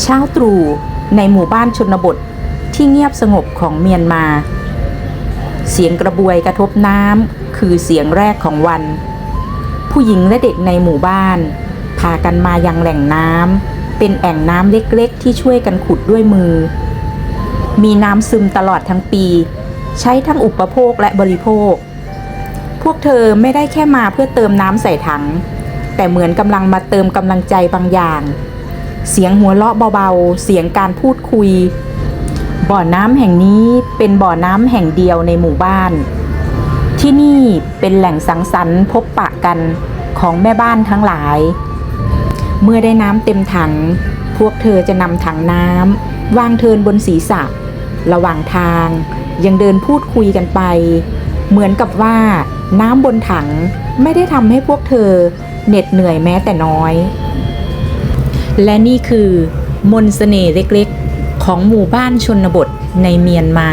เช้าตรู่ในหมู่บ้านชนบทที่เงียบสงบของเมียนมา เสียงกระบวยกระทบน้ำคือเสียงแรกของวัน ผู้หญิงและเด็กในหมู่บ้าน พากันมายังแหล่งน้ำเป็นแอ่งน้ำเล็กๆ ที่ช่วยกันขุดด้วยมือ มีน้ำซึมตลอดทั้งปี ใช้ทั้งอุปโภคและบริโภค พวกเธอไม่ได้แค่มาเพื่อเติมน้ำใส่ถัง แต่เหมือนกำลังมาเติมกำลังใจบางอย่าง เสียงหัวเราะเบาๆ เสียงการพูดคุย บ่อน้ำแห่งนี้เป็นบ่อน้ำแห่งเดียวในหมู่บ้าน ที่นี่เป็นแหล่งสังสรรค์พบปะกันของแม่บ้านทั้งหลาย เมื่อได้น้ำเต็มถัง พวกเธอจะนำถังน้ำวางเทินบนศีรษะ ระหว่างทางยังเดินพูดคุยกันไป เหมือนกับว่าน้ำบนถังไม่ได้ทำให้พวกเธอเหน็ดเหนื่อยแม้แต่น้อย และนี่คือมนเสน่ห์เล็กๆ ของหมู่บ้านชนบทในเมียนมา